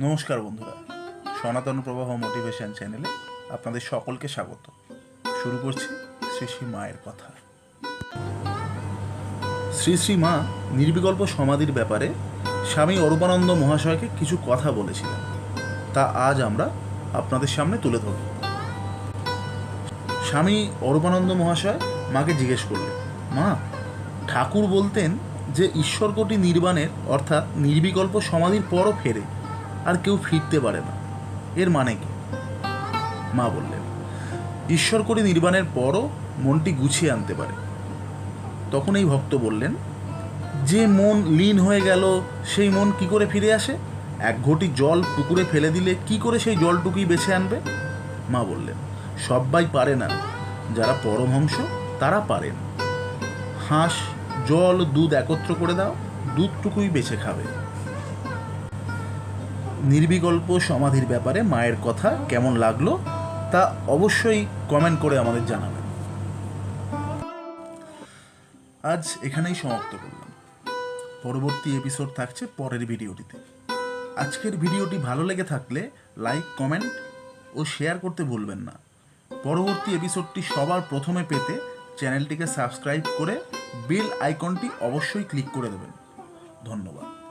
নমস্কার বন্ধুরা, সনাতন প্রবাহ মোটিভেশন চ্যানেলে আপনাদের সকলকে স্বাগত। শুরু করছি শ্রী শ্রী মায়ের কথা। শ্রী শ্রী মা নির্বিকল্প সমাধির ব্যাপারে স্বামী অরূপানন্দ মহাশয়কে কিছু কথা বলেছিলেন। তা আজ আমরা আপনাদের সামনে তুলে ধরব। স্বামী অরূপানন্দ মহাশয় মাকে জিজ্ঞেস করলেন, মা, ঠাকুর বলতেন যে ঈশ্বরকোটি নির্বাণের অর্থাৎ নির্বিকল্প সমাধির পরও ফেরে। আর কেউ ফিরতে পারে না। এর মানে কি? মা বললেন ঈশ্বরকোটি নির্বাণের পরও মনটি গুছিয়ে আনতে পারে। তখন এই ভক্ত বললেন, যে মন লীন হয়ে গেল, সেই মন কি করে ফিরে আসে? এক ঘটি জল পুকুরে ফেলে দিলে কি করে সেই জলটুকুই বেছে আনবে? মা বললেন সবাই পারে না। যারা পরমহংস, তারা পারেন। হাঁস, জল, দুধ একত্র করে দাও, দুধটুকুই বেছে খাবে। নির্বিকল্প সমাধির ব্যাপারে মায়ের কথা কেমন লাগল তা অবশ্যই কমেন্ট করে আমাদের জানাবেন। আজ এখানেই সমাপ্ত করলাম। পরবর্তী এপিসোড থাকছে পরের ভিডিওটিতে। আজকের ভিডিওটি ভালো লেগে থাকলে লাইক কমেন্ট ও শেয়ার করতে ভুলবেন না। পরবর্তী এপিসোডটি সবার প্রথমে পেতে চ্যানেলটিকে সাবস্ক্রাইব করে বেল আইকনটি অবশ্যই ক্লিক করে দেবেন। ধন্যবাদ।